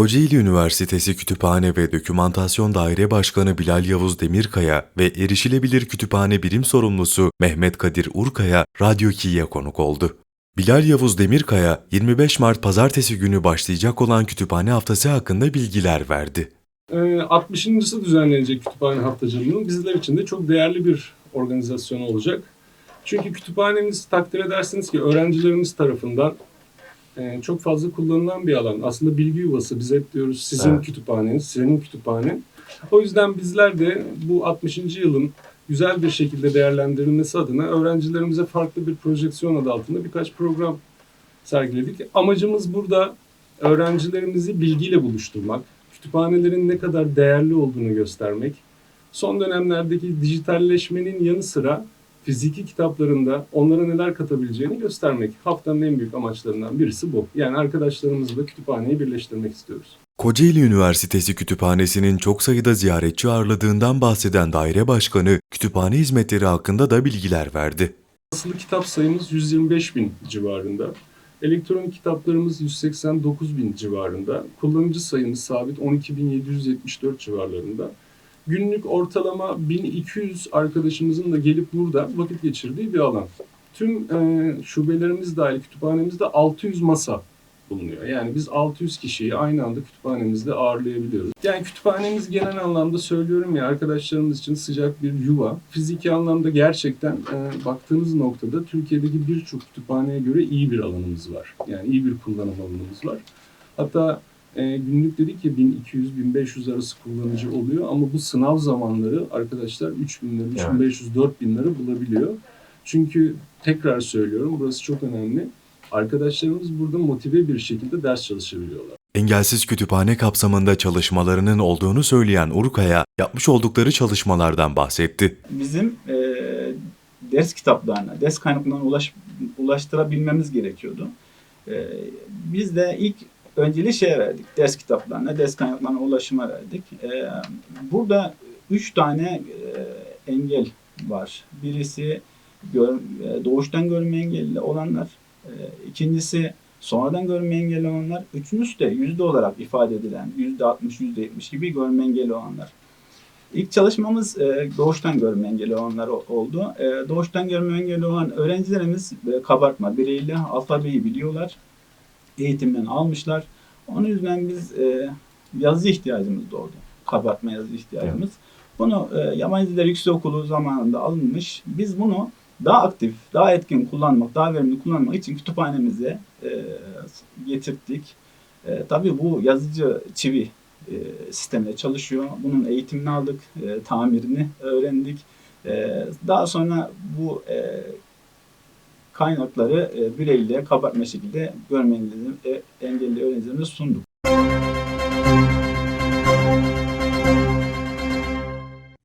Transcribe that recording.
Kocaeli Üniversitesi Kütüphane ve Dokümantasyon Daire Başkanı Bilal Yavuz Demirkaya ve Erişilebilir Kütüphane Birim Sorumlusu Mehmet Kadir Urkaya Radyo Ki'ye konuk oldu. Bilal Yavuz Demirkaya, 25 Mart Pazartesi günü başlayacak olan kütüphane haftası hakkında bilgiler verdi. Ee, 60.sı düzenlenecek kütüphane haftacılığının bizler için de çok değerli bir organizasyon olacak. Çünkü kütüphanemiz takdir edersiniz ki öğrencilerimiz tarafından e, çok fazla kullanılan bir alan. Aslında bilgi yuvası. Biz hep diyoruz sizin Evet. kütüphaneniz, senin kütüphanen. O yüzden bizler de bu 60. yılın güzel bir şekilde değerlendirilmesi adına öğrencilerimize farklı bir projeksiyon adı altında birkaç program sergiledik. Amacımız burada öğrencilerimizi bilgiyle buluşturmak, kütüphanelerin ne kadar değerli olduğunu göstermek, son dönemlerdeki dijitalleşmenin yanı sıra fiziki kitaplarında onlara neler katabileceğini göstermek. Haftanın en büyük amaçlarından birisi bu. Yani arkadaşlarımızla kütüphaneyi birleştirmek istiyoruz. Kocaeli Üniversitesi Kütüphanesi'nin çok sayıda ziyaretçi ağırladığından bahseden daire başkanı, kütüphane hizmetleri hakkında da bilgiler verdi. Asılı kitap sayımız 125 bin civarında. Elektronik kitaplarımız 189 bin civarında. Kullanıcı sayımız sabit 12.774 civarlarında. Günlük ortalama 1200 arkadaşımızın da gelip burada vakit geçirdiği bir alan. Tüm e, şubelerimiz dahil kütüphanemizde 600 masa bulunuyor. Yani biz 600 kişiyi aynı anda kütüphanemizde ağırlayabiliyoruz. Yani kütüphanemiz genel anlamda söylüyorum ya arkadaşlarımız için sıcak bir yuva. Fiziki anlamda gerçekten e, baktığınız noktada Türkiye'deki birçok kütüphaneye göre iyi bir alanımız var. Yani iyi bir kullanım alanımız var. Hatta e, günlük dedik ya 1200-1500 arası kullanıcı oluyor ama bu sınav zamanları arkadaşlar 3000 lira, 3500, 4000 lira bulabiliyor. Çünkü tekrar söylüyorum burası çok önemli. Arkadaşlarımız burada motive bir şekilde ders çalışabiliyorlar. Engelsiz kütüphane kapsamında çalışmalarının olduğunu söyleyen Urkaya, yapmış oldukları çalışmalardan bahsetti. bizim e, ders kitaplarına, ders kaynaklarına ulaş, ulaştırabilmemiz gerekiyordu. E, biz de ilk önceliği şeye verdik. Ders kitaplarına, ders kaynaklarına ulaşıma verdik. E, burada üç tane e, engel var. Birisi gör, e, doğuştan görme engelli olanlar. E, ikincisi sonradan görme engelli olanlar. Üçüncüsü de yüzde olarak ifade edilen yüzde 60, yüzde 70 gibi görme engelli olanlar. İlk çalışmamız e, doğuştan görme engelli olanlar oldu. E, doğuştan görme engelli olan öğrencilerimiz e, kabartma, bireyli alfabeyi biliyorlar. Eğitimden almışlar. Onun yüzünden biz e, yazı ihtiyacımız doğdu. Kabartma yazı ihtiyacımız. Bunu e, Yabancı Diller Yüksekokulu zamanında alınmış. Biz bunu daha aktif, daha etkin kullanmak, daha verimli kullanmak için kütüphanemize e, getirdik. E, tabii bu yazıcı çivi e, sistemle çalışıyor. Bunun eğitimini aldık, e, tamirini öğrendik. E, daha sonra bu e, kaynakları e, bireyliğe kabartma şekilde görme engelli, öğrencilerimize sunduk.